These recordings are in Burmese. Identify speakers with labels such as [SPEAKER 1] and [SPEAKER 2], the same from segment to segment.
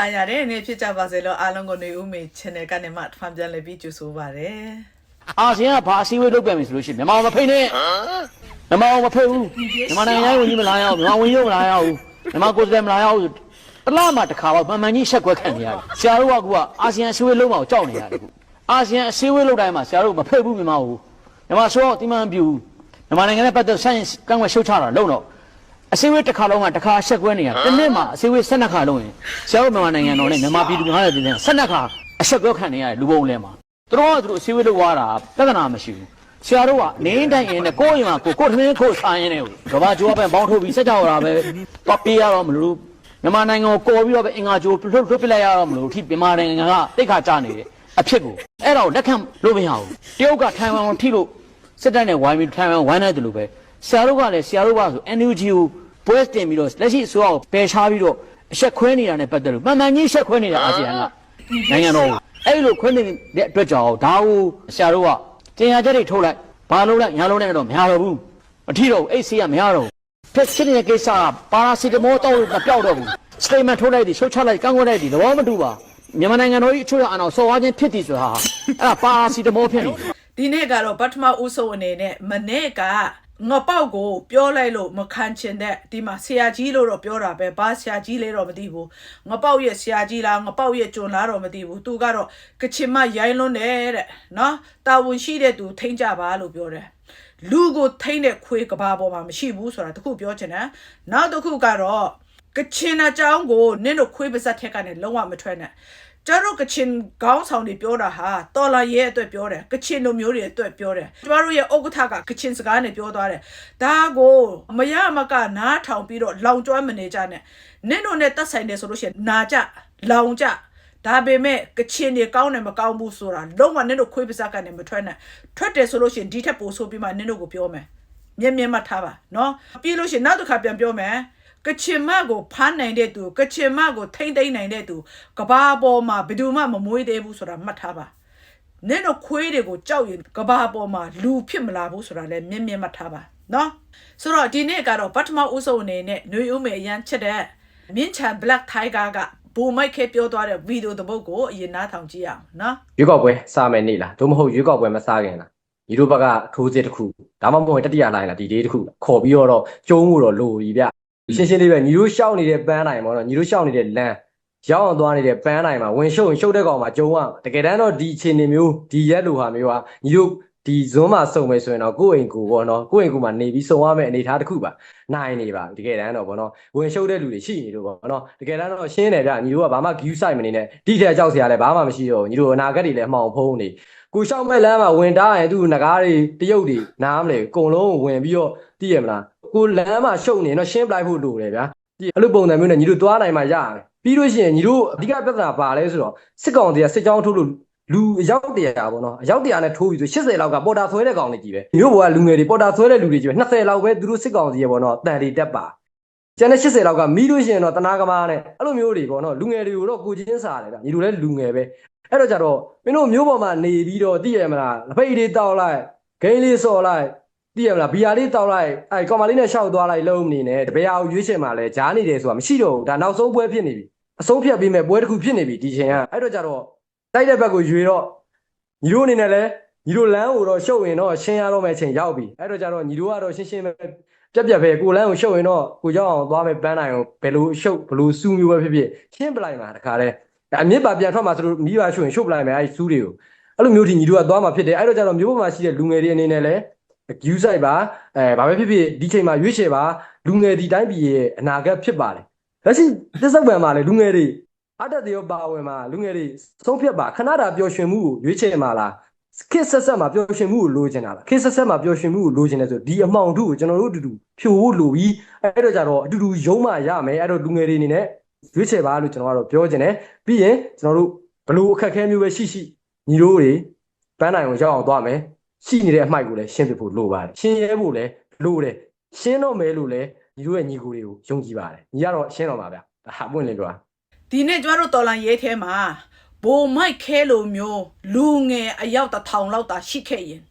[SPEAKER 1] တာယာတဲ့အနေဖြစ်ကြပါစေလို့အားလုံးကိုနေဦးမေ channel ကနေမှဖန်ပြန်လည်းပြီးကြိုဆိုပါရစေ
[SPEAKER 2] အာဆီယံကဘာအစည်းအဝေးလုပ်ပြန်ပြီဆိုလို့ရှိရင်မြန်မာမဖိတ်နဲ့မြန်မာမဖိတ်ဘူးမြန်မာနိုင်ငံရေးဝန်ကြီးမလာရအောင်မြန်မာဝန်ကြီးမလာရအောင်မြန်မာကိုယ်စားလှယ်မလာရအောင်တလားမှတစ်ခါတော့မှန်မှန်ကြီးရှက်ကွက်ခံနေရတယ်ဆရာတို့ကကအာဆီယံအစည်းအဝေးလုပ်မှကြောက်နေရတယ်ခုအာဆီယံအစည်းအဝေးလုပ်တိုင်းမှာဆရာတို့မဖိတ်ဘူးမြန်မာကိုမြန်မာဆိုတော့တိမှန်ပြူမြန်မာနိုင်ငံနဲ့ပတ်သက်ဆိုင်ကန့်ွက်ရှုတ်ချတာလုံးတော့ အစည်းအဝေးတစ်ခါလုံးကတစ်ခါရှက်ကွက်နေရတစ်နှစ်မှာအစည်းအဝေး12ခါလုံးရင်ဆရာတို့မြန်မာနိုင်ငံတော်နဲ့မြန်မာပြည်သူ90ပြည်နဲ့12ခါအဆက်ကွက်ခံနေရတယ်လူပုံလဲမှာသူတို့ကသူတို့အစည်းအဝေးလုပ်သွားတာပြဿနာမရှိဘူးဆရာတို့ကနေတိုင်းရင်နဲ့ကိုယ့်အိမ်မှာကိုယ်ကိုယ်ထမင်းကိုယ်ဆိုင်ရင်နဲ့ကဘာကြိုးပဲဘောင်းထုတ်ပြီးစက်ကြောက်ရတာပဲတော့ပေးရတော့မလို့မြန်မာနိုင်ငံကိုကော်ပြီးတော့ပဲအင်္ဂါကြိုးလွတ်လွတ်ပြလိုက်ရတော့မလို့အထိမြန်မာနိုင်ငံကတိတ်ခါကြနေတယ်အဖြစ်ကိုအဲ့ဒါကိုလက်ခံလို့မရဘူးတရုတ်ကထိုင်ဝမ်ကိုထိလို့စစ်တပ်နဲ့ဝိုင်းပြီးထိုင်ဝမ်ဝိုင်းနေတယ်လို့ပဲ ဆရာတို့ကလည်းဆရာတို့ကဆို NUG ကိုပွဲတင်ပြီးတော့လက်ရှိအစိုးရကိုပယ်ရှားပြီးတော့အဆက်ခွဲနေတာနဲ့ပတ်သက်လို့မှန်မှန်ကြီးအဆက်ခွဲနေတာအာဆီယံကနိုင်ငံတော်ကိုအဲ့လိုခွင့်နေတဲ့အတွက်ကြောင့်ဒါကိုဆရာတို့ကတင်ရချက်တွေထုတ်လိုက်ဘာလို့လဲညာလို့လဲတော့မရတော့ဘူးအထီတော့အဲ့ဆေးကမရတော့ဘူးဖြစ်ဖြစ်နေတဲ့ကိစ္စကပါရာစီတမောတော့မပြောက်တော့ဘူးစတေမန်ထုတ်လိုက်ဒီရှုတ်ချလိုက်ကန့်ကွက်လိုက်ဒီသဘောမတူပါမြန်မာနိုင်ငံတော်ကြီးအချို့ရအောင်ဆော်ဝါချင်းဖြစ်သည်ဆိုတာဟာအဲ့ဒါပါရာစီတမောဖြစ်နေတယ်
[SPEAKER 1] ဒီနေ့ကတော့ပထမဦးဆုံးအနေနဲ့မနေ့က ငပေါက်ကိုပြောလိုက်လို့မခံချင်တဲ့ဒီမှာဆရာကြီးလို့တော့ပြောတာပဲဘာဆရာကြီးလဲတော့မသိဘူးငပေါက်ရဲ့ဆရာကြီးလားငပေါက်ရဲ့ကျွန်လားတော့မသိဘူးသူကတော့ကချင်မရိုင်းလွန်းတယ်တဲ့နော်တာဝန်ရှိတဲ့သူထိမ့်ကြပါလို့ပြောတယ်လူကိုထိမ့်တဲ့ခွေးကဘာပေါ်မှာမရှိဘူးဆိုတာတခုပြောချင်တယ်နောက်တစ်ခုကတော့ကချင်အကြောင်းကိုနင့်တို့ခွေးပါဇက်ထက်ကနေလုံးဝမထွက်နဲ့ ကျတို့ကချင်ခေါင်းဆောင်တွေပြောတာဟာတော်လာရဲ့အတွက်ပြောတယ်ကချင်လူမျိုးတွေအတွက်ပြောတယ်ကျမတို့ရဲ့ဥက္ကဋ္ဌကကချင်စကားနဲ့ပြောသွားတယ်ဒါကိုမရမကနားထောင်ပြီးတော့လောင်ကျွမ်းမနေကြနဲ့နင့်တို့နဲ့တက်ဆိုင်တယ်ဆိုလို့ရှိရင်နာကြလောင်ကြဒါပေမဲ့ကချင်တွေကောင်းတယ်မကောင်းဘူးဆိုတာလုံးဝနင့်တို့ခွေးပါဇက်ကနေမထွက်နဲ့ထွက်တယ်ဆိုလို့ရှိရင်ဒီထက်ပိုဆိုးပြီးမှနင့်တို့ကိုပြောမယ်မြင်မြင်မှတ်ထားပါနော်ပြီးလို့ရှိရင်နောက်တစ်ခါပြန်ပြောမယ် ကချင်မကိုဖမ်းနိုင်တဲ့သူကချင်မကိုထိမ့်သိမ့်နိုင်တဲ့သူကဘာပေါ်မှာဘယ်သူမှမမွေးသေးဘူးဆိုတာမှတ်ထားပါနင့်တို့ခွေးတွေကိုကြောက်ရင်ကဘာပေါ်မှာလူဖြစ်မလာဘူးဆိုတာလည်းမြင်မြင်မှတ်ထားပါနော်ဆိုတော့ဒီနေ့ကတော့ပထမဦးဆုံးအနေနဲ့ຫນွေဦးမေအရန်ချက်တဲ့မြင့်ချန် Black Tiger ကဘူမိုက်ခဲပြောသွားတဲ့ဗီဒီယိုတစ်ပုဒ်ကိုအရင်နားထောင်ကြည့်အောင်နော်
[SPEAKER 3] ရွေးကောက်ပွဲစမယ်နေ့လားသို့မဟုတ်ရွေးကောက်ပွဲမစခင်လားညီတို့ဘက်ကထိုးစစ်တစ်ခုဒါမှမဟုတ်တတိယလိုင်းလားဒီဒေးတစ်ခုလားခေါ်ပြီးတော့ကျုံးမှုတော့လိုပြီဗျ ရှင်းရှင်းလေးပဲညီတို့ရှောက်နေတဲ့ပန်းတိုင်းပေါ့နော်ညီတို့ရှောက်နေတဲ့လမ်းရောက်အောင်သွားနေတဲ့ပန်းတိုင်းမှာဝင်ရှုပ်ရင်ရှုပ်တဲ့ကောင်မှာကျုံးရတကယ်တမ်းတော့ဒီအခြေအနေမျိုးဒီရက်လိုဟာမျိုးဟာညီတို့ဒီဇွန်းမှာစုံမယ်ဆိုရင်တော့ကိုယ့်အိမ်ကိုပေါ့နော်ကိုယ့်အိမ်ကိုမှာနေပြီးစုံရမယ့်အနေအထားတစ်ခုပါနိုင်နေပါတကယ်တမ်းတော့ပေါ့နော်ဝင်ရှုပ်တဲ့လူတွေရှိနေလို့ပေါ့နော်တကယ်တမ်းတော့ရှင်းတယ်ဗျညီတို့ကဘာမှ view site မနေနဲ့တိတဲ့ကြောက်စရာလည်းဘာမှမရှိတော့ဘူးညီတို့အနာဂတ်တွေလည်းအမှောင်ဖုံးနေကိုရှောက်မဲ့လမ်းမှာဝင်တားရင်သူငကားတွေတရုတ်တွေနားမလဲအကုန်လုံးဝင်ပြီးတော့တည်ရမလား ကိုလမ်းမှာရှုပ်နေတော့ရှင်းပလိုက်ဖို့လိုတယ်ဗျာဒီအဲ့လိုပုံစံမျိုးနဲ့ညီတို့သွားနိုင်မှရတယ်ပြီးလို့ရှိရင်ညီတို့အဓိကပြဿနာပါလဲဆိုတော့စစ်ကောင်စီကစစ်ကြောင်းထုတ်လို့လူအယောက်တရာပေါ့နော်အယောက်တရာနဲ့ထိုးပြီးဆို80လောက်ကပေါ်တာဆွဲတဲ့ကောင်တွေကြီးပဲမြို့ပေါ်ကလူငယ်တွေပေါ်တာဆွဲတဲ့လူတွေကြီးပဲ20လောက်ပဲသူတို့စစ်ကောင်စီရဲ့ပေါ့နော်တန်တွေတက်ပါကျန်တဲ့80လောက်ကမီးလို့ရှိရင်တော့တနာကမားနဲ့အဲ့လိုမျိုးတွေပေါ့နော်လူငယ်တွေကိုတော့ကိုချင်းစားတယ်ဗျညီတို့လည်းလူငယ်ပဲအဲ့တော့ကြတော့မင်းတို့မျိုးပေါ်မှာနေပြီးတော့သိရမလားလက်ပိတ်လေးတောက်လိုက်ဂိမ်းလေးစော်လိုက် သိရမလားဘီယာလေးတောက်လိုက်အဲ့ကောင်မလေးနဲ့ရှောက်သွားလိုက်လုံးမနေနဲ့တပည့်အောင်ရွေးချယ်မှာလဲဂျားနေတယ်ဆိုတာမရှိတော့ဘူးဒါနောက်ဆုံးပွဲဖြစ်နေပြီအဆုံးဖြတ်ပြီးမဲ့ပွဲတစ်ခုဖြစ်နေပြီဒီချိန်ကအဲ့တော့ကြတော့တိုက်တဲ့ဘက်ကိုရွေတော့ညီတို့အနေနဲ့လဲညီတို့လမ်းကိုတော့ရှုပ်ရင်တော့ရှင်းရတော့မယ့်ချိန်ရောက်ပြီအဲ့တော့ကြတော့ညီတို့ကတော့ရှင်းရှင်းပဲပြက်ပြက်ပဲကိုလမ်းကိုရှုပ်ရင်တော့ကိုကြောက်အောင်သွားမယ်ပန်းနိုင်ကိုဘယ်လိုရှုပ်ဘယ်လိုစူးမျိုးပဲဖြစ်ဖြစ်ရှင်းပလိုက်မှာတခါတည်းအမြင့်ပါပြန်ထွက်မှာဆိုလို့မိဘရှုရင်ရှုပ်ပလိုက်မယ်အဲ့စူးတွေကိုအဲ့လိုမျိုးထိညီတို့ကသွားမှာဖြစ်တယ်အဲ့တော့ကျတော့မျိုးပေါ်မှာရှိတဲ့လူငယ်တွေအနေနဲ့လ ည်း view site ပါအဲဘာပဲဖြစ်ဖြစ်ဒီချိန်မှာရွေးချယ်ပါလူငယ်ဒီတိုင်းပြည်ရဲ့အနာဂတ်ဖြစ်ပါတယ်လက်ရှိသစ္စာပံမှာလေလူငယ်တွေအတက်တွေရောပါဝင်မှာလူငယ်တွေဆုံးဖြတ်ပါခဏတာပျော်ရွှင်မှုကိုရွေးချယ်မှာလားခစ်ဆက်ဆက်မှာပျော်ရွှင်မှုကိုလိုချင်တာလားခစ်ဆက်ဆက်မှာပျော်ရွှင်မှုကိုလိုချင်တယ်ဆိုဒီအမှောင်ထုကိုကျွန်တော်တို့အတူတူဖြိုဖို့လိုပြီးအဲ့တော့ကျတော့အတူတူယုံမှရမယ်အဲ့တော့လူငယ်တွေအနေနဲ့ရွေးချယ်ပါလို့ကျွန်တော်ကတော့ပြောချင်တယ်ပြီးရင်ကျွန်တော်တို့ဘလို့အခက်အခဲမျိုးပဲရှိရှိညီတို့တွေပန်းနိုင်ကိုရောက်အောင်သွားမယ် ရှိနေတဲ့အမိုက်ကိုလည်းရှင်းပြဖို့လိုပါတယ်ရှင်းရဲဖို့လည်းလိုတယ်ရှင်းတော့မယ်လို့လည်းညီတို့ရဲ့ညီကိုတွေကိုယုံကြည်ပါတယ်ညီကတော့ရှင်းတော့မှာဗျာဒါဟာပွင့်လေကွာ
[SPEAKER 1] ဒီနေ့ကျမတို့တော်လန်ရေးထဲမှာဘိုမိုက်ခဲလိုမျိုးလူငယ်အယောက်တစ်ထောင်လောက်သာရှိခဲ့ရင်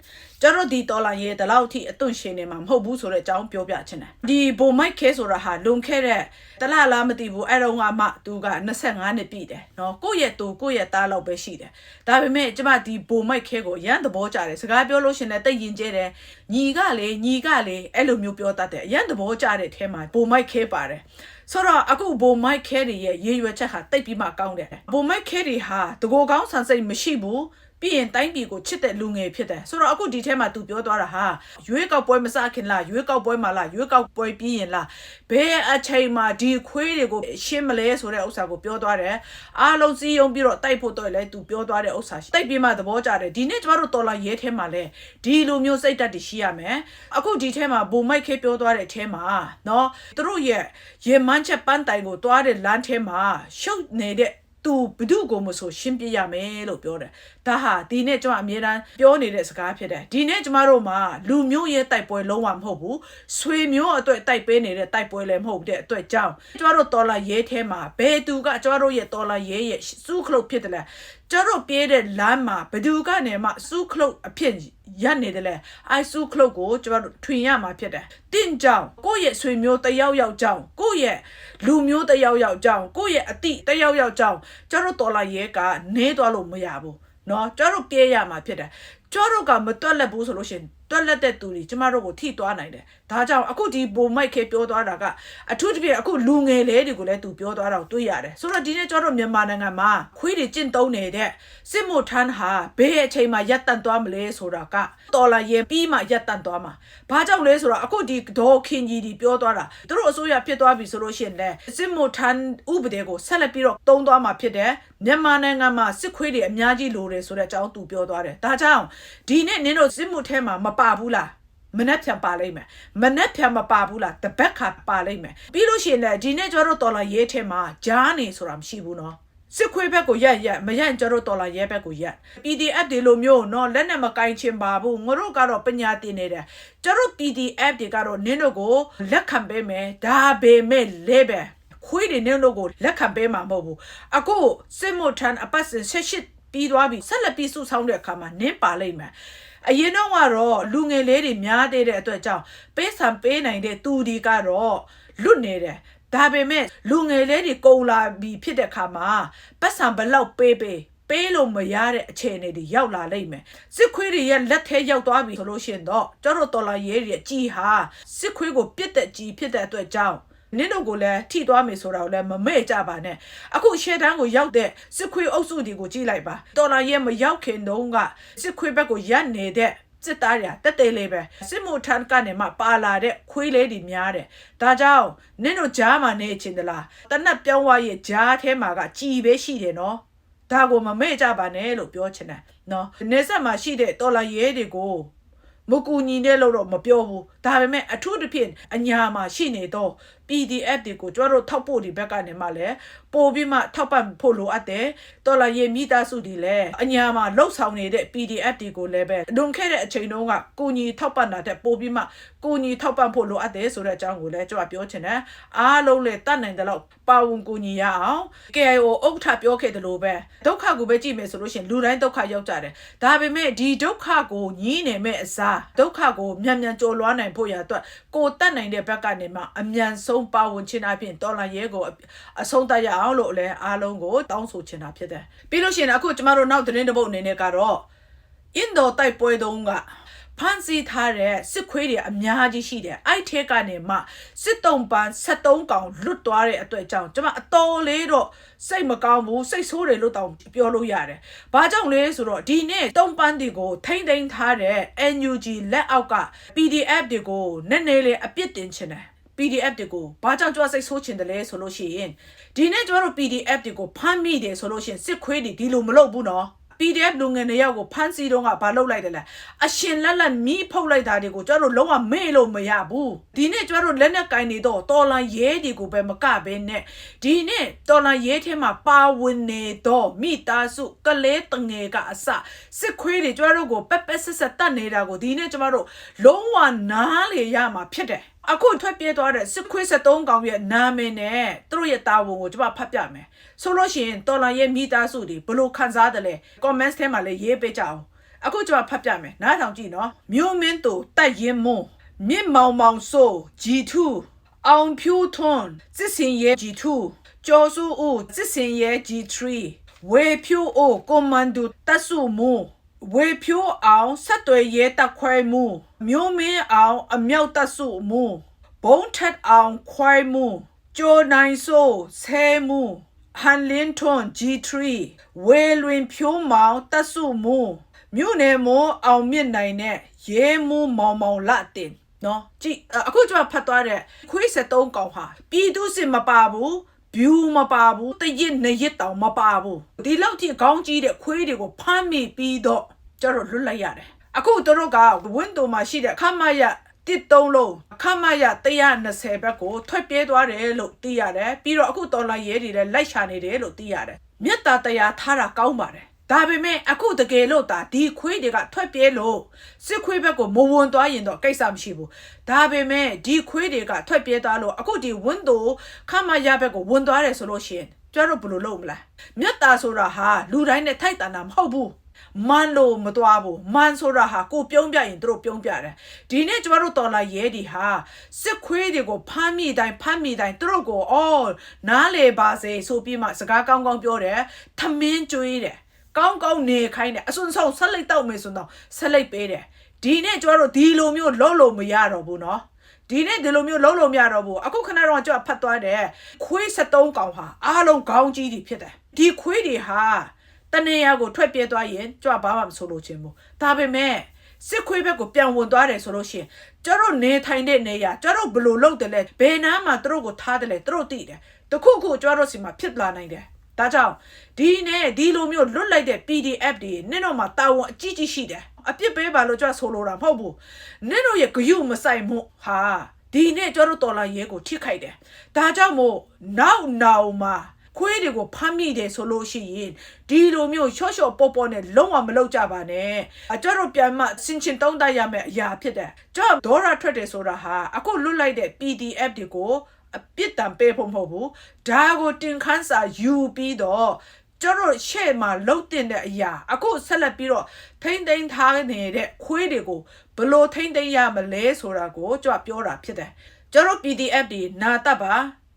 [SPEAKER 1] ကျန်တော်ဒီတော်လာရေးဒီလောက်ထိအသွင်ရှင်နေမှာမဟုတ်ဘူးဆိုတဲ့အကြောင်းပြောပြချင်တယ်ဒီဘိုမိုက်ခဲဆိုတာဟာလွန်ခဲ့တဲ့တလားလားမသိဘူးအဲ့တော့ကမှသူက25နှစ်ပြည့်တယ်နော်ကိုယ့်ရဲ့သူကိုယ့်ရဲ့သားလောက်ပဲရှိတယ်ဒါပေမဲ့ကျမဒီဘိုမိုက်ခဲကိုရမ်းသဘောကျတယ်စကားပြောလို့ရှင်လည်းတိတ်ရင်ကျဲတယ်ညီကလေညီကလေအဲ့လိုမျိုးပြောတတ်တယ်ရမ်းသဘောကျတဲ့အထဲမှာဘိုမိုက်ခဲပါတယ်ဆိုတော့အခုဘိုမိုက်ခဲတွေရဲ့ရေရွယ်ချက်ဟာတိတ်ပြီးမှကောင်းတယ်ဘိုမိုက်ခဲတွေဟာတကောကောင်းဆန်စိတ်မရှိဘူး ပြီးရင်တိုင်းပြည်ကိုချစ်တဲ့လူငယ်ဖြစ်တယ်ဆိုတော့အခုဒီထဲမှာသူပြောသွားတာဟာရွေးကောက်ပွဲမစခင်လားရွေးကောက်ပွဲမှာလားရွေးကောက်ပွဲပြီးရင်လားဘယ်အချိန်မှာဒီခွေးတွေကိုရှင်းမလဲဆိုတဲ့ဥစ္စာကိုပြောသွားတယ်အားလုံးစည်းရုံးပြီးတော့တိုက်ဖို့တော့လဲသူပြောသွားတဲ့ဥစ္စာတိုက်ပြီးမှသဘောကျတယ်ဒီနေ့ကျမတို့တော်လာရဲထဲမှာလဲဒီလိုမျိုးစိတ်ဓာတ်တွေရှိရမယ်အခုဒီထဲမှာဘုံမိုက်ခေပြောသွားတဲ့အထဲမှာเนาะသူတို့ရဲ့ရေမန်းချက်ပန်းတိုင်ကိုသွားတဲ့လမ်းထဲမှာရှုပ်နေတဲ့သူဘဒုကိုမဆိုရှင်းပြရမယ်လို့ပြောတယ်။ ဒါဟာဒီနေ့ကျွန်မအမြဲတမ်းပြောနေတဲ့စကားဖြစ်တယ်။ဒီနေ့ကျမတို့မှာလူမျိုးရဲ့တိုက်ပွဲလုံးဝမဟုတ်ဘူး။ဆွေမျိုးအတွက်တိုက်ပေးနေတဲ့တိုက်ပွဲလည်းမဟုတ်တဲ့အတွက်ကြောင့်ကျမတို့တော်လာရဲထဲမှာဘယ်သူကကျမတို့ရဲ့တော်လာရဲရဲ့စူးခလုတ်ဖြစ်တယ်လဲ။ကျမတို့ပြေးတဲ့လမ်းမှာဘယ်သူကနေမှစူးခလုတ်အဖြစ်ရက်နေတယ်လေ။အိုက်စူးခလုတ်ကိုကျမတို့ထွင်ရမှာဖြစ်တယ်။တင့်ကြောင့်ကိုယ့်ရဲ့ဆွေမျိုးတယောက်ယောက်ကြောင့်ကိုယ့်ရဲ့လူမျိုးတယောက်ယောက်ကြောင့်ကိုယ့်ရဲ့အတိတယောက်ယောက်ကြောင့်ကျမတို့တော်လာရဲကနေသွားလို့မရဘူး။ နော်ကျမတို့ပြေးရမှာဖြစ်တယ်ကျမတို့ကမတွက်လက်ဘူးဆိုလို့ရှိရင် တွက်လက်တဲ့သူတွေကျမတို့ကိုထိသွားနိုင်တယ်ဒါကြောင့်အခုဒီဘိုမိုက်ခေပြောသွားတာကအထူးသဖြင့်အခုလူငယ်လေးတွေကိုလည်းသူပြောသွားတာကိုတွေ့ရတယ်ဆိုတော့ဒီနေ့ကျမတို့မြန်မာနိုင်ငံမှာခွေးတွေကျင့်သုံးနေတဲ့စစ်မှုထမ်းဟာဘယ်အချိန်မှရပ်တန့်သွားမလဲဆိုတာကတော်လာရင်ပြီးမှရပ်တန့်သွားမှာဘာကြောင့်လဲဆိုတော့အခုဒီဒေါ်ခင်ကြီးဒီပြောသွားတာသူတို့အစိုးရဖြစ်သွားပြီဆိုလို့ရှိရင်လည်းစစ်မှုထမ်းဥပဒေကိုဆက်လက်ပြီးတော့တုံးသွားမှာဖြစ်တယ်မြန်မာနိုင်ငံမှာစစ်ခွေးတွေအများကြီးလိုတယ်ဆိုတဲ့အကြောင်းသူပြောသွားတယ်ဒါကြောင့်ဒီနေ့နင်တို့စစ်မှုထဲမှာမပါဘူးလားမနှက်ဖြန်ပါလိမ့်မယ်မနှက်ဖြန်မပါဘူးလားတပတ်ခါပါလိမ့်မယ်ပြီးလို့ရှိရင်လည်းဒီနေ့ကျတော့တော်လာရေးထဲမှာဂျားနေဆိုတာမရှိဘူးနော်စစ်ခွေးဘက်ကိုရက်ရက်မရက်ကျတော့တော်လာရဲဘက်ကိုရက် PDF တွေလိုမျိုးเนาะလက်နဲ့မကင်ချင်ပါဘူးငါတို့ကတော့ပညာသင်နေတယ်ကျတော့ PDF တွေကတော့နင်းတို့ကိုလက်ခံပေးမယ်ဒါပေမဲ့လဲပဲခွေးတွေနင်းတို့ကိုလက်ခံပေးမှာမဟုတ်ဘူးအခုစစ်မှုထမ်းအပတ်စဉ်ဆက်ရှစ်ပြီးသွားပြီဆက်လက်ပြီးစုဆောင်းတဲ့အခါမှာနင်းပါလိမ့်မယ် အရင်တော့ကတော့လူငယ်လေးတွေများသေးတဲ့အတွက်ကြောင့်ပေးဆံပေးနိုင်တဲ့သူဒီကတော့လွတ်နေတယ်ဒါပေမဲ့လူငယ်လေးတွေကုန်လာပြီဖြစ်တဲ့အခါမှာပတ်ဆံဘလောက်ပေးပေးပေးလို့မရတဲ့အခြေအနေတွေရောက်လာလိမ့်မယ်စစ်ခွေးတွေရဲ့လက်ထဲရောက်သွားပြီဆိုလို့ရှိရင်တော့ကျတော့တော်လာရဲရဲ့ကြီးဟာစစ်ခွေးကိုပြစ်တဲ့ကြီးဖြစ်တဲ့အတွက်ကြောင့် နင်းတို့ကိုလည်းထိသွားမယ်ဆိုတာကိုလည်းမမေ့ကြပါနဲ့အခုရှေ့တန်းကိုရောက်တဲ့စစ်ခွေးအုပ်စုတွေကိုကြည့်လိုက်ပါတော်လာရဲမရောက်ခင်တုန်းကစစ်ခွေးဘက်ကိုရပ်နေတဲ့စစ်သားရတက်တဲလေးပဲစစ်မှုထမ်းကနေမှပါလာတဲ့ခွေးလေးတွေများတယ်ဒါကြောင့်နင်းတို့ကြားမှာနေချင်သလားတနက်ပြောင်းသွားရဲ့ကြားထဲမှာကကြည်ပဲရှိတယ်နော်ဒါကိုမမေ့ကြပါနဲ့လို့ပြောချင်တယ်နော်နေဆက်မှာရှိတဲ့တော်လာရဲတွေကိုမကူညီနဲ့လို့တော့မပြောဘူးဒါပေမဲ့အထူးသဖြင့်အညာမှာရှိနေတော့ PDF တွေကိုကျွတ်တို့ထောက်ဖို့ဒီဘက်ကနေမှလည်းပို့ပြီးမှထောက်ပံ့ဖို့လိုအပ်တယ်တော်လာရေမိသားစုတွေလည်းအညာမှာလှုပ်ဆောင်နေတဲ့ PDF တွေကိုလည်းပဲလွန်ခဲ့တဲ့အချိန်တုန်းကကိုညီထောက်ပံ့တာတဲ့ပို့ပြီးမှကိုညီထောက်ပံ့ဖို့လိုအပ်တယ်ဆိုတဲ့အကြောင်းကိုလည်းကျွန်တော်ပြောချင်တယ်အားလုံးလည်းတတ်နိုင်တယ်လို့ပါဝင်ကိုညီရအောင် KIO ဥက္ကဋ္ဌပြောခဲ့တယ်လို့ပဲဒုက္ခကိုပဲကြည့်မယ်ဆိုလို့ရှိရင်လူတိုင်းဒုက္ခရောက်ကြတယ်ဒါပေမဲ့ဒီဒုက္ခကိုညီးနေမဲ့အစားဒုက္ခကိုမြန်မြန်ကျော်လွှားနိုင်ဖို့ရအတွက်ကိုတတ်နိုင်တဲ့ဘက်ကနေမှအမြန်ဆုံးပါဝင်ခြင်းအပြင်တော်လာရဲကိုအဆုံးတတ်ရအောင်လို့လည်းအားလုံးကိုတောင်းဆိုချင်တာဖြစ်တယ်ပြီးလို့ရှိရင်အခုကျမတို့နောက်သတင်းတစ်ပုဒ်အနေနဲ့ကတော့အင်ဒိုတိုက်ပွဲတုန်းကဖန်စီထားတဲ့စစ်ခွေးတွေအများကြီးရှိတယ်အဲ့ထဲကနေမှစစ်တုံးပန်း73កောင်လွတ်သွားတဲ့အတွက်ကြောင့်ကျွန်မအတော်လေးတော့စိတ်မကောင်းဘူးစိတ်ဆိုးတယ်လို့တောင်ပြောလို့ရတယ်။ဘာကြောင့်လဲဆိုတော့ဒီနေ့တုံးပန်းတွေကိုထိမ့်သိမ်းထားတဲ့ NUG လက်အောက်က PDF တွေကိုနည်းနည်းလေးအပြစ်တင်ချင်တယ် PDF တွေကိုဘာကြောင့်ကြွားစိတ်ဆိုးချင်တယ်လဲဆိုလို့ရှိရင်ဒီနေ့ကျမတို့ PDF တွေကိုဖမ်းမိတယ်ဆိုလို့ရှိရင်စစ်ခွေးတွေဒီလိုမလုပ်ဘူးနော် PDF လူငယ်တွေရောက်ကိုဖမ်းဆီးတော့ကဘာလုပ်လိုက်တယ်လဲအရှင်လက်လက်မီးဖုတ်လိုက်တာတွေကိုကျတို့လုံးဝမေ့လို့မရဘူးဒီနေ့ကျတို့လက်နဲ့ကင်နေတော့တော်လန်ရဲတွေကိုပဲမကဘဲနဲ့ဒီနေ့တော်လန်ရဲထဲမှာပါဝင်နေတော့မိသားစုကလေးတငယ်ကအစစစ်ခွေးတွေကျတို့ကိုပက်ပက်ဆက်ဆက်တတ်နေတာကိုဒီနေ့ကျမတို့လုံးဝနားလေရမှာဖြစ်တယ်အခုထွက်ပြေးသွားတဲ့စစ်ခွေး73ကောင်ရဲ့နာမည်နဲ့သူတို့ရဲ့တာဝန်ကိုကျွန်မဖတ်ပြမယ် ဆိုလို့ရှိရင်တော်လန်ရဲ့မိသားစုတွေဘလို့ခံစားတယ်လဲ comments ထဲမှာလည်းရေးပေးကြအောင်အခုကျွန်မဖတ်ပြမယ်နားထောင်ကြည့်နော်မြို့မင်းတို့တိုက်ရင်မွန်းမြင့်မောင်မောင်ဆို G2 အောင်ဖြူထွန်းစစ်စင်ရဲ G2 ကျော်စုဦးစစ်စင်ရဲ G3 ဝေဖြူအိုကွန်မန်ဒိုတဆုမူဝေဖြူအောင်ဆက်သွယ်ရဲတက်ခွဲမှုမြို့မင်းအောင်အမြောက်တဆုမူဘုံထက်အောင်ခွဲမှုကျိုနိုင်ဆိုဆဲမှု ဟန်လင်းထွန်း G3 ဝေလွင်ဖြိုးမောင်တဆုမှုမြို့နယ်မိုးအောင်မြင့်နိုင်တဲ့ရဲမှုမောင်မောင်လတင်နော်ကြည့်အအခုကျွန်မဖတ်သွားတဲ့ခွေး73កောင်ဟာပြည်သူစစ်မပါဘူးဗျူမပါဘူးတရစ်နရစ်တောင်မပါဘူးဒီလောက်ထိခေါင်းကြီးတဲ့ခွေးတွေကိုဖမ်းမိပြီးတော့ကျတော့လွတ်လိုက်ရတယ်အခုတို့တို့ကဝင်းတိုမှာရှိတဲ့ခမရ တစ်တုံးလုံးခမရ120ဘက်ကိုထွက်ပြေးသွားတယ်လို့သိရတယ်ပြီးတော့အခုတော်လာရဲတွေလည်းလိုက်ရှာနေတယ်လို့သိရတယ်မြတ်တာတရားထားတာကောင်းပါတယ်ဒါပေမဲ့အခုတကယ်လို့ဒါဒီခွေးတွေကထွက်ပြေးလို့စစ်ခွေးဘက်ကိုမဝန်သွားရင်တော့ကိစ္စမရှိဘူးဒါပေမဲ့ဒီခွေးတွေကထွက်ပြေးသွားလို့အခုဒီဝင်းတိုခမရဘက်ကိုဝန်သွားတယ်ဆိုလို့ရှိရင်ကျတော့ဘယ်လိုလုပ်မလဲမြတ်တာဆိုတာဟာလူတိုင်းနဲ့ထိုက်တန်တာမဟုတ်ဘူး မန်လို့မသွားဘူးမန်ဆိုတာဟာကိုပြုံးပြရင်တို့ပြုံးပြတယ်ဒီနေ့ကျမတို့တော်လာရဲဒီဟာစစ်ခွေးတွေကိုဖမ်းမိတိုင်းဖမ်းမိတိုင်းတို့ကိုအော်နားလေပါစေဆိုပြီးမှစကားကောင်းကောင်းပြောတယ်သမင်းကျွေးတယ်ကောင်းကောင်းနေခိုင်းတယ်အစွန်ဆုံးဆက်လိုက်တော့မယ်ဆိုတော့ဆက်လိုက်ပေးတယ်ဒီနေ့ကျမတို့ဒီလိုမျိုးလှုပ်လို့မရတော့ဘူးနော်ဒီနေ့ဒီလိုမျိုးလုံးလုံးမရတော့ဘူးအခုခဏတော့ကြွဖတ်သွားတယ်ခွေး73កောင်ဟာအားလုံးခေါင်းကြီးကြီးဖြစ်တယ်ဒီခွေးတွေဟာ တနေရကိုထွက်ပြေးသွားရင်ကျတော့ဘာမှမဆိုလို့ချင်းဘူးဒါပေမဲ့စစ်ခွေးဘက်ကိုပြန်ဝင်သွားတယ်ဆိုလို့ရှိရင်ကျတော့နေထိုင်တဲ့နေရကျတော့ဘယ်လိုလုပ်တယ်လဲဘယ်နားမှာသူတို့ကိုထားတယ်လဲသူတို့သိတယ်တခုခုကျတော့စီမှာဖြစ်လာနိုင်တယ်ဒါကြောင့်ဒီနဲ့ဒီလိုမျိုးလွတ်လိုက်တဲ့ PDF တွေနင့်တို့မှာတာဝန်အကြီးကြီးရှိတယ်အပြစ်ပေးပါလို့ကြွဆိုလိုတာမဟုတ်ဘူးနင့်တို့ရဲ့ဂယုမဆိုင်မှုဟာဒီနဲ့ကျတို့တော်လာရဲကိုထိခိုက်တယ်ဒါကြောင့်မို့နောက်နောက်မှာ ခွေးတွေကိုဖမ်းမိတယ်ဆိုလို့ရှိရင်ဒီလိုမျိုးရှော့ရှော့ပေါ်ပေါ်နဲ့လုံးဝမလုပ်ကြပါနဲ့အကျတော့ပြန်မှစင်ချင်တုံးတရမယ်အရာဖြစ်တယ်ကြောက်ဒေါ်ရထွက်တယ်ဆိုတာဟာအခုလွတ်လိုက်တဲ့ PDF တွေကိုအပြစ်တံပေးဖို့မဟုတ်ဘူးဒါကိုတင်ခန်းစာယူပြီးတော့ကျတော့ရှေ့မှာလှုပ်တင်တဲ့အရာအခုဆက်လက်ပြီးတော့ထိမ့်သိမ်းထားနေတဲ့ခွေးတွေကိုဘယ်လို့ထိမ့်သိမ်းရမလဲဆိုတာကိုကြွပြောတာဖြစ်တယ်ကျတော့ PDF တွေနာတတ်ပါ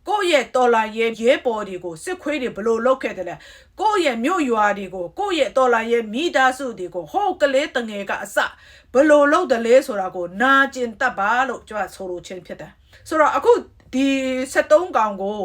[SPEAKER 1] ကိုယ့်ရဲ့တော်လာရဲ့ရဲပေါ်တွေကိုစစ်ခွေးတွေဘလို့လုတ်ခဲ့တယ်လဲကိုယ့်ရဲ့မြို့ရွာတွေကိုကိုယ့်ရဲ့တော်လာရဲ့မိသားစုတွေကိုဟောကလေးတငယ်ကအစဘလို့လုတ်တယ်လဲဆိုတာကိုနာကျင်တတ်ပါလို့ကြွဆိုလိုခြင်းဖြစ်တယ်ဆိုတော့အခုဒီ73កောင်ကို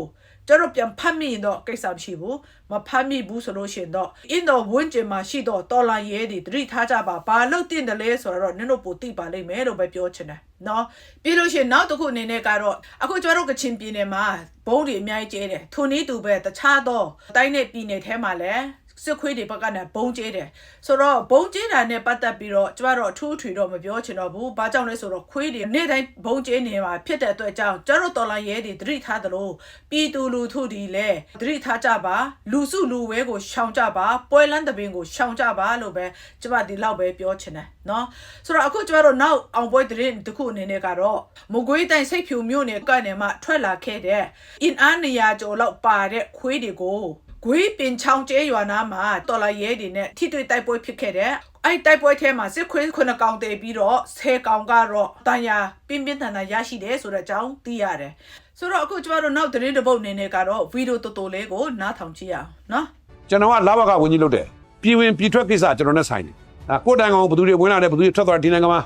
[SPEAKER 1] ကျတော့ပြန်ဖတ်မိရင်တော့ကိစ္စမရှိဘူးမဖတ်မိဘူးဆိုလို့ရှိရင်တော့အင်းတော့ဝင်းကျင်မှာရှိတော့တော်လာရဲတွေတတိထားကြပါဘာလို့တင်တယ်လဲဆိုတော့နင်တို့ပိုသိပါလိမ့်မယ်လို့ပဲပြောချင်တယ်နော်ပြီးလို့ရှိရင်နောက်တစ်ခုအနေနဲ့ကတော့အခုကျတော့ကချင်ပြည်နယ်မှာဘုံတွေအများကြီးကျဲတယ်ထိုနည်းတူပဲတခြားသောတိုင်းနဲ့ပြည်နယ်ထဲမှာလည်း စစ်ခွေးတွေဘက်ကနဲ့ဘုံကျဲတယ်ဆိုတော့ဘုံကျဲတာနဲ့ပတ်သက်ပြီးတော့ကျမတို့အထူးထွေတော့မပြောချင်တော့ဘူးဘာကြောင့်လဲဆိုတော့ခွေးတွေနေ့တိုင်းဘုံကျဲနေမှာဖြစ်တဲ့အတွက်ကြောင့်ကျမတို့တော်လိုင်းရဲတွေသတိထားသလိုပြည်သူလူထုတွေလည်းသတိထားကြပါလူစုလူဝဲကိုရှောင်ကြပါပွဲလန်းတပင်ကိုရှောင်ကြပါလို့ပဲကျမဒီလောက်ပဲပြောချင်တယ်နော်ဆိုတော့အခုကျမတို့နောက်အောင်ပွဲသတင်းတစ်ခုအနေနဲ့ကတော့မကွေးတိုင်းစိတ်ဖြူမြို့နယ်ကနေမှထွက်လာခဲ့တဲ့အင်အားနေရာကျော်လောက်ပါတဲ့ခွေးတွေကို ဂွေးပင်ချောင်းကျဲရွာနာမှာတော်လာရဲတွေနဲ့ထိတွေ့တိုက်ပွဲဖြစ်ခဲ့တဲ့အဲ့တိုက်ပွဲထဲမှာစစ်ခွေးခုနှစ်ကောင်တည်ပြီးတော့10ကောင်ကတော့တန်ရာပြင်းပြင်းထန်ထန်ရရှိတယ်ဆိုတဲ့အကြောင်းသိရတယ်ဆိုတော့အခုကျမတို့နောက်သတင်းတစ်ပုဒ်အနေနဲ့ကတော့ဗီဒီယိုတော်တော်လေးကိုနားထောင်ကြည့်ရအောင်နော်
[SPEAKER 4] ကျွန်တော်ကလာဘကဝင်ကြီးလုပ်တယ်ပြည်ဝင်ပြည်ထွက်ကိစ္စကျွန်တော်နဲ့ဆိုင်တယ်အဲကိုယ်တိုင်ကောင်ဘယ်သူတွေဝင်လာတယ်ဘယ်သူတွေထွက်သွားတယ်ဒီနိုင်ငံမှာ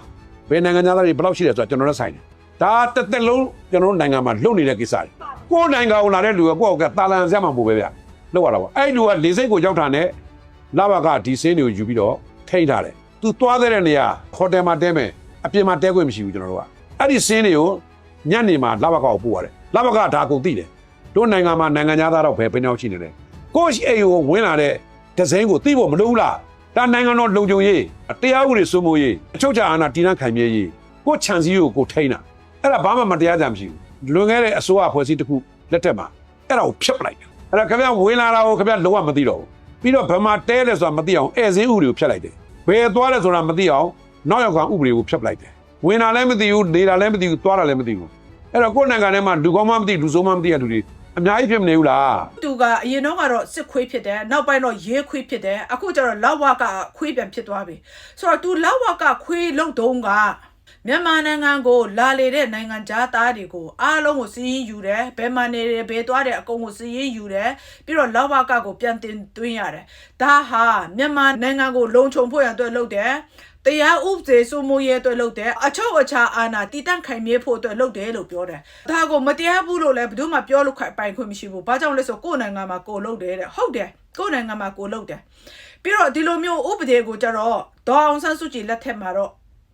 [SPEAKER 4] ဘယ်နိုင်ငံသားတွေဘယ်လောက်ရှိတယ်ဆိုတာကျွန်တော်နဲ့ဆိုင်တယ်ဒါတစ်သက်လုံးကျွန်တော်တို့နိုင်ငံမှာလုပ်နေတဲ့ကိစ္စတွေကိုယ်နိုင်ငံကိုလာတဲ့လူကကိုယ့်ကတာလန်စက်မှမပို့ပဲဗျ လောက်ရတာပေါ့အဲ့လူကလေစိတ်ကိုရောက်တာနဲ့လာဘကဒီစင်းတွေကိုယူပြီးတော့ထိန်းထားတယ်သူသွားတဲ့နေရာဟိုတယ်မှာတဲမယ်အပြင်မှာတဲခွင့်မရှိဘူးကျွန်တော်တို့ကအဲ့ဒီစင်းတွေကိုညနေမှာလာဘကကိုပို့ရတယ်လာဘကဒါကုန်သိတယ်တို့နိုင်ငံမှာနိုင်ငံသားတော့ဘယ်ဘယ်နှယောက်ရှိနေလဲကိုယ့်အိမ်ကိုဝင်လာတဲ့ဒီဇိုင်းကိုသိဖို့မလိုဘူးလားဒါနိုင်ငံတော်လုံခြုံရေးတရားဥပဒေစိုးမိုးရေးအချုပ်ချာအာဏာတည်နှံ့ခိုင်မြဲရေးကိုယ့်ခြံစည်းကိုကိုယ်ထိန်းတာအဲ့ဒါဘာမှမတရားကြမရှိဘူးလွန်ခဲ့တဲ့အစိုးရဖွဲ့စည်းတစ်ခုလက်ထက်မှာအဲ့ဒါကိုဖျက်ပလိုက်တယ် အဲ့ဒါခင်ဗျဝင်လာတာကိုခင်ဗျလုံးဝမသိတော့ဘူးပြီးတော့ဗမာတဲတယ်ဆိုတာမသိအောင်ဧည့်စင်းဥပဒေကိုဖျက်လိုက်တယ်ဘယ်သွားတယ်ဆိုတာမသိအောင်နောက်ရောက်ကောင်ဥပဒေကိုဖျက်ပလိုက်တယ်ဝင်လာလည်းမသိဘူးနေတာလည်းမသိဘူးသွားတာလည်းမသိဘူးအဲ့တော့ကိုယ့်နိုင်ငံထဲမှာလူကောင်းမှမသိလူဆိုးမှမသိတဲ့လူတွေအများကြီးဖြစ်မနေဘူးလား
[SPEAKER 1] သူကအရင်တော့ကတော့စစ်ခွေးဖြစ်တယ်နောက်ပိုင်းတော့ရေးခွေးဖြစ်တယ်အခုကျတော့လောက်ဝကခွေးပြန်ဖြစ်သွားပြီဆိုတော့ तू လောက်ဝကခွေးလုံတုံးက မြန်မာနိုင်ငံကိုလာလေတဲ့နိုင်ငံသားသားတွေကိုအားလုံးကိုစီးရင်ယူတယ်ဘယ်မှာနေတယ်ဘယ်သွားတယ်အကုန်ကိုစီးရင်ယူတယ်ပြီးတော့လောက်ဝကကိုပြန်တင်သွင်းရတယ်ဒါဟာမြန်မာနိုင်ငံကိုလုံခြုံဖို့ရန်အတွက်လုပ်တယ်တရားဥပဒေစိုးမိုးရေးအတွက်လုပ်တယ်အချုပ်အခြာအာဏာတည်တံ့ခိုင်မြဲဖို့အတွက်လုပ်တယ်လို့ပြောတယ်ဒါကိုမတရားဘူးလို့လည်းဘယ်သူမှပြောလို့ခိုင်ပိုင်ခွင့်မရှိဘူးဘာကြောင့်လဲဆိုကိုယ့်နိုင်ငံမှာကိုယ်လုပ်တယ်တဲ့ဟုတ်တယ်ကိုယ့်နိုင်ငံမှာကိုယ်လုပ်တယ်ပြီးတော့ဒီလိုမျိုးဥပဒေကိုကြတော့ဒေါ်အောင်ဆန်းစုကြည်လက်ထက်မှာတော့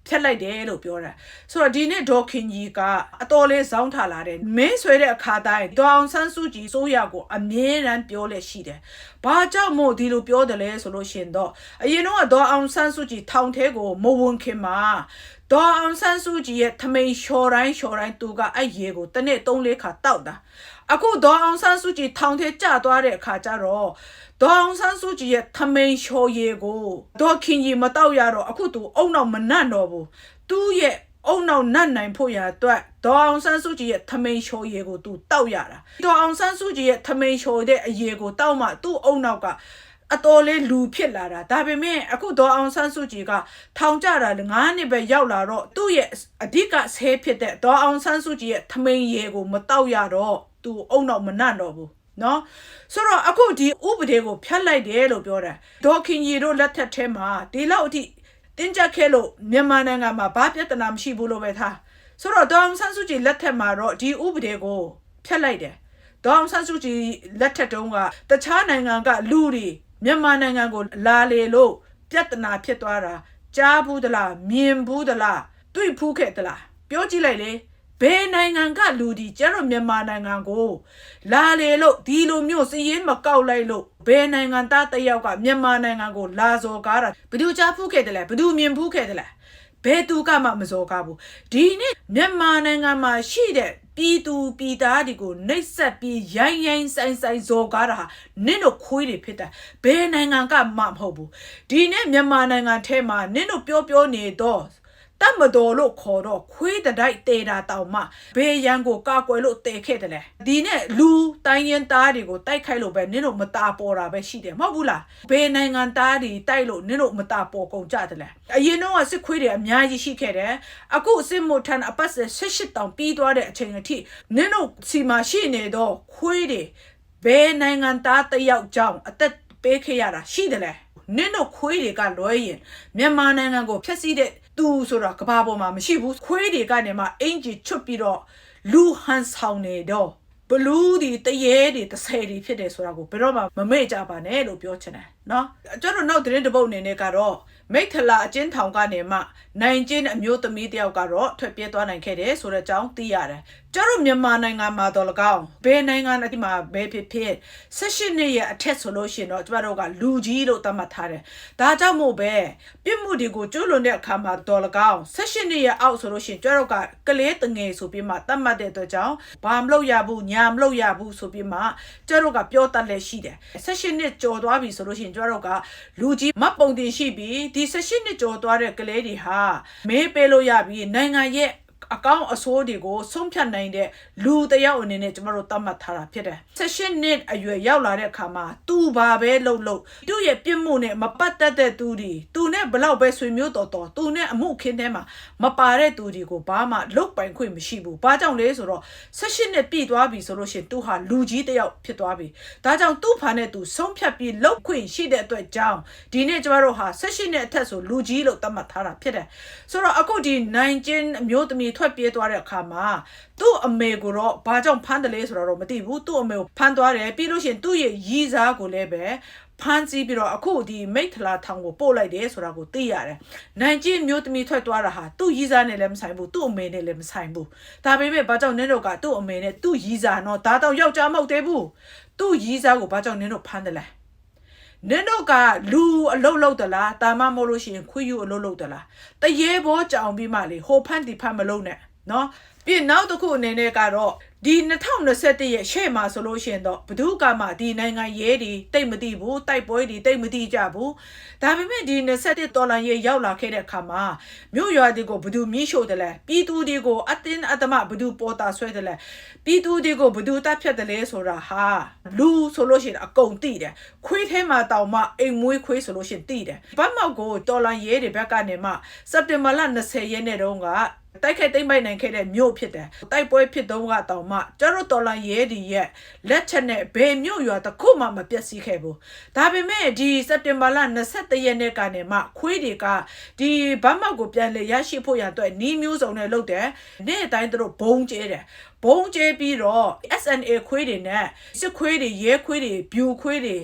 [SPEAKER 1] ဖြတ်လိုက်တယ်လို့ပြောတာဆိုတော့ဒီနေ့ဒေါ်ခင်ကြီးကအတော်လေးဇောင်းထလာတယ်မင်းဆွဲတဲ့အခါတိုင်းဒေါ်အောင်ဆန်းစုကြည်စိုးရကိုအမြဲတမ်းပြောလက်ရှိတယ်ဘာကြောင့်မို့ဒီလိုပြောတယ်လဲဆိုလို့ရှရင်တော့အရင်တော့ဒေါ်အောင်ဆန်းစုကြည်ထောင်ထဲကိုမဝင်ခင်မှာ ဒေါ်အောင်ဆန်းစုကြည်ရဲ့ထမိန်လျှော်တိုင်းလျှော်တိုင်းသူကအဲ့ရေကိုတစ်နေ့၃-၄ခါတောက်တာအခုဒေါ်အောင်ဆန်းစုကြည်ထောင်ထဲကျသွားတဲ့အခါကျတော့ဒေါ်အောင်ဆန်းစုကြည်ရဲ့ထမိန်လျှော်ရေကိုဒေါ်ခင်ကြီးမတောက်ရတော့အခုသူအုံနောက်မနတ်တော့ဘူးသူ့ရဲ့အုံနောက်နတ်နိုင်ဖို့ရအတွက်ဒေါ်အောင်ဆန်းစုကြည်ရဲ့ထမိန်လျှော်ရေကိုသူတောက်ရတာဒေါ်အောင်ဆန်းစုကြည်ရဲ့ထမိန်လျှော်တဲ့အရေကိုတောက်မှသူ့အုံနောက်က အတော်လေးလူဖြစ်လာတာဒါပေမဲ့အခုဒေါ်အောင်ဆန်းစုကြည်ကထောင်ကြတာလေ9နှစ်ပဲရောက်လာတော့သူ့ရဲ့အဓိကဆဲဖြစ်တဲ့ဒေါ်အောင်ဆန်းစုကြည်ရဲ့ထမိန်ရေကိုမတောက်ရတော့သူအုံတော့မနှံ့တော့ဘူးနော်ဆိုတော့အခုဒီဥပဒေကိုဖျက်လိုက်တယ်လို့ပြောတာဒေါ်ခင်ကြီးတို့လက်ထက်ထဲမှာဒီလောက်အထိတင်းကြပ်ခဲ့လို့မြန်မာနိုင်ငံမှာဘာပြဿနာမရှိဘူးလို့ပဲထားဆိုတော့ဒေါ်အောင်ဆန်းစုကြည်လက်ထက်မှာတော့ဒီဥပဒေကိုဖျက်လိုက်တယ်ဒေါအောင်ဆန်းစုကြည်လက်ထက်တုန်းကတခြားနိုင်ငံကလူတွေ မြန်မာနိုင်ငံကိုလာလေလို့ပြဿနာဖြစ်သွားတာကြားဘူးသလားမြင်ဘူးသလားတွေ့ဖူးခဲ့သလားပြောကြည့်လိုက်လေဘယ်နိုင်ငံကလူဒီကျတော့မြန်မာနိုင်ငံကို လာလေလို့ဒီလိုမျိုးစီးရင်မကောက်လိုက်လို့ဘယ်နိုင်ငံသားတစ်ယောက်ကမြန်မာနိုင်ငံကို လာစော်ကားတာဘယ်သူကြားဖူးခဲ့တယ်လဲဘယ်သူမြင်ဖူးခဲ့တယ်လဲ ဘယ်သူကမှမစော်ကားဘူးဒီနေ့မြန်မာနိုင်ငံမှာရှိတဲ့ပြည်သူပြည်သားတွေကိုနှိပ်စက်ပြီးရိုင်းရိုင်းဆိုင်ဆိုင်စော်ကားတာဟာနင့်တို့ခွေးတွေဖြစ်တယ်ဘယ်နိုင်ငံကမှမဟုတ်ဘူးဒီနေ့မြန်မာနိုင်ငံထဲမှာနင့်တို့ပြောပြောနေတော့ တတ်မတော်လို့ခေါ်တော့ခွေးတတိုက်တေတာတောင်မှဘေးရန်ကိုကာကွယ်လို့တေခဲ့တယ်လေဒီနဲ့လူတိုင်းရင်သားတွေကိုတိုက်ခိုက်လို့ပဲနင့်တို့မตาပေါ်တာပဲရှိတယ်မဟုတ်ဘူးလားဘေးနိုင်ငံသားတွေတိုက်လို့နင့်တို့မตาပေါ်ကုန်ကြတယ်လေအရင်တော့ကစစ်ခွေးတွေအများကြီးရှိခဲ့တယ်အခုစစ်မှုထမ်းအပတ်ဆက်18တောင်ပြီးသွားတဲ့အချိန်အထိနင့်တို့စီမှာရှိနေတော့ခွေးတွေဘယ်နိုင်ငံသားတစ်ယောက်ကြောင့်အသက်ပေးခဲ့ရတာရှိတယ်လေနင့်တို့ခွေးတွေကလွဲရင်မြန်မာနိုင်ငံကိုဖျက်ဆီးတဲ့ သူဆိုတာကဘာပေါ်မှာမရှိဘူးခွေးတွေကနေမှအင်ဂျီချွတ်ပြီးတော့လူဟန်ဆောင်နေတော့ဘလူးဒီတရေတွေတဆယ်တွေဖြစ်တယ်ဆိုတာကိုဘယ်တော့မှမမေ့ကြပါနဲ့လို့ပြောချင်တယ် နော်ကျွန်တော်နောက်သတင်းတစ်ပုတ်အနေနဲ့ကတော့မိထလာအချင်းထောင်ကနေမှနိုင်ကျင်းအမျိုးသမီးတယောက်ကတော့ထွက်ပြေးသွားနိုင်ခဲ့တယ်ဆိုတဲ့အကြောင်းသိရတယ်ကျွန်တော်မြန်မာနိုင်ငံမှာတော့လကောက်ဘယ်နိုင်ငံအတိမှာဘယ်ဖြစ်ဖြစ်16နှစ်ရဲ့အထက်ဆိုလို့ရှိရင်တော့ကျမတို့ကလူကြီးလို့သတ်မှတ်ထားတယ်ဒါကြောင့်မို့ပဲပြစ်မှုတွေကိုကျွလွန်တဲ့အခါမှာတော့လကောက်16နှစ်ရဲ့အောက်ဆိုလို့ရှိရင်ကျမတို့ကကလေးတငယ်ဆိုပြီးမှသတ်မှတ်တဲ့အတွက်ကြောင့်ဘာမလုပ်ရဘူးညာမလုပ်ရဘူးဆိုပြီးမှကျမတို့ကပြောတတ်လက်ရှိတယ်16နှစ်ကျော်သွားပြီဆိုလို့ရှိရင်ကျွန်တော်တို့ကလူကြီးမတ်ပုံတင်ရှိပြီးဒီ18နှစ်ကျော်သွားတဲ့ကလေးတွေဟာမေးပေးလို့ရပြီးနိုင်ငံရဲ့ အကောင့်အဆိုးတွေကိုဆုံးဖြတ်နိုင်တဲ့လူတစ်ယောက်အနေနဲ့ကျမတို့သတ်မှတ်ထားတာဖြစ်တယ်။16နှစ်အရွယ်ရောက်လာတဲ့အခါမှာသူဘာပဲလုပ်လို့သူ့ရဲ့ပြစ်မှုနဲ့မပတ်သက်တဲ့သူတွေသူနဲ့ဘလောက်ပဲဆွေမျိုးတော်တော်သူနဲ့အမှုခင်းထဲမှာမပါတဲ့သူတွေကိုဘာမှလုတ်ပိုင်ခွင့်မရှိဘူး။ဘာကြောင့်လဲဆိုတော့16နှစ်ပြည့်သွားပြီဆိုလို့ရှိရင်သူဟာလူကြီးတစ်ယောက်ဖြစ်သွားပြီ။ဒါကြောင့်သူ့ဖာနဲ့သူဆုံးဖြတ်ပြီးလုတ်ခွင့်ရှိတဲ့အတွက်ကြောင့်ဒီနေ့ကျမတို့ဟာ16နှစ်အထက်ဆိုလူကြီးလို့သတ်မှတ်ထားတာဖြစ်တယ်။ဆိုတော့အခုဒီနိုင်ကျင်းအမျိုးသမီးထွက်ပြေးသွားတဲ့အခါမှာသူ့အမေကိုတော့ဘာကြောင့်ဖမ်းတယ်လဲဆိုတော့မသိဘူးသူ့အမေကိုဖမ်းသွားတယ်ပြီးလို့ရှိရင်သူ့ရဲ့ရီးစားကိုလည်းပဲဖမ်းဆီးပြီးတော့အခုဒီမိတ်ထလာထောင်ကိုပို့လိုက်တယ်ဆိုတာကိုသိရတယ်။နိုင်ကျင်းမျိုးသမီးထွက်သွားတာဟာသူ့ရီးစားနဲ့လည်းမဆိုင်ဘူးသူ့အမေနဲ့လည်းမဆိုင်ဘူး။ဒါပေမဲ့ဘာကြောင့်နင်းတို့ကသူ့အမေနဲ့သူ့ရီးစားတော့ဒါတော့ယောက်ျားမဟုတ်သေးဘူး။သူ့ရီးစားကိုဘာကြောင့်နင်းတို့ဖမ်းတယ်လဲ။ နင်တို့ကလူအလုတ်လုတ်တလားတာမမို့လို့ရှိရင်ခွေးယူအလုတ်လုတ်တလားတရေဘောကြောင်ပြီးမှလေဟိုဖန့်ဒီဖန့်မလုံးနဲ့နော်ပြီးနောက်တစ်ခုအနေနဲ့ကတော့ ဒီ2021ရဲ့ရှေ့မှာဆိုလို့ရှိရင်တော့ဘဒုကမှဒီနိုင်ငံရေးတွေတိတ်မသိဘူးတိုက်ပွဲတွေတိတ်မသိကြဘူးဒါပေမဲ့ဒီ21ဒေါ်လာရေးရောက်လာခဲ့တဲ့အခါမှာမြို့ရွာတွေကိုဘဒုမြင့်ရှို့တယ်လဲပြည်သူတွေကိုအတင်းအဓမ္မဘဒုပေါ်တာဆွဲတယ်လဲပြည်သူတွေကိုဘဒုတပ်ဖြတ်တယ်လဲဆိုတာဟာလူဆိုလို့ရှိရင်အကုန်သိတယ်ခွေးထဲမှာတောင်မှအိမ်မွေးခွေးဆိုလို့ရှိရင်သိတယ်ဘတ်မောက်ကိုဒေါ်လာရေးတွေဘက်ကနေမှစက်တင်ဘာလ20ရက်နေ့တုန်းက တိုက်ခိုက်သိမ်းပိုက်နိုင်ခဲ့တဲ့မြို့ဖြစ်တယ်။တိုက်ပွဲဖြစ်တုန်းကတောင်မှကျတို့တော်လန်ရဲဒီရဲ့လက်ချက်နဲ့ဘယ်မြို့ရွာတစ်ခုမှမပျက်စီးခဲ့ဘူး။ဒါပေမဲ့ဒီစက်တင်ဘာလ23ရက်နေ့ကနေမှခွေးတွေကဒီဗတ်မောက်ကိုပြန်လေရရှိဖို့ရန်အတွက်နီးမျိုးစုံနဲ့လုပ်တယ်။နေ့တိုင်းသူတို့ဘုံကျဲတယ်။ဘုံကျဲပြီးတော့ SNA ခွေးတွေနဲ့စစ်ခွေးတွေရဲခွေးတွေဗျူခွေးတွေ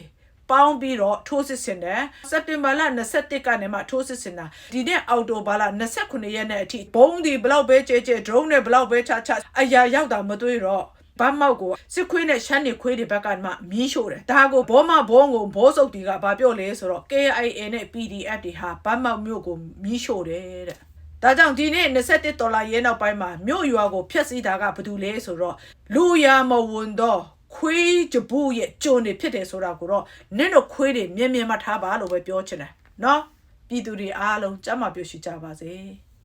[SPEAKER 1] ပေါင်းပြီးတော့ထိုးစစ်ဆင်တယ်စက်တင်ဘာလ21ကနေမှထိုးစစ်ဆင်တာဒီနေ့အောက်တိုဘာလ29ရက်နေ့အထိဘုံဒီဘလောက်ပဲကျဲကျဲ drone နဲ့ဘလောက်ပဲချချအရာရောက်တာမတွေ့တော့ဘာမောက်ကိုစစ်ခွေးနဲ့ရှမ်းနေခွေးတွေဘက်ကမှမီးရှို့တယ်ဒါကိုဘောမဘောကိုဘောစုပ်တီကဘာပြောလဲဆိုတော့ KIA နဲ့ PDF တွေဟာဘာမောက်မျိုးကိုမီးရှို့တယ်တဲ့ဒါကြောင့်ဒီနေ့21ဒေါ်လာရဲနောက်ပိုင်းမှာမြို့ရွာကိုဖျက်ဆီးတာကဘာတူလဲဆိုတော့လူရမဝန်တော့ ခွေးကြဘူးရဲ့ကြုံနေဖြစ်တယ်ဆိုတာကိုတော့နင့်တို့ခွေးတွေမြင်မြင်မှထားပါလို့ပဲပြောချင်တယ်နော်ပြည်သူတွေအားလုံးကြမ်းမှပြောရှိကြပါစေ။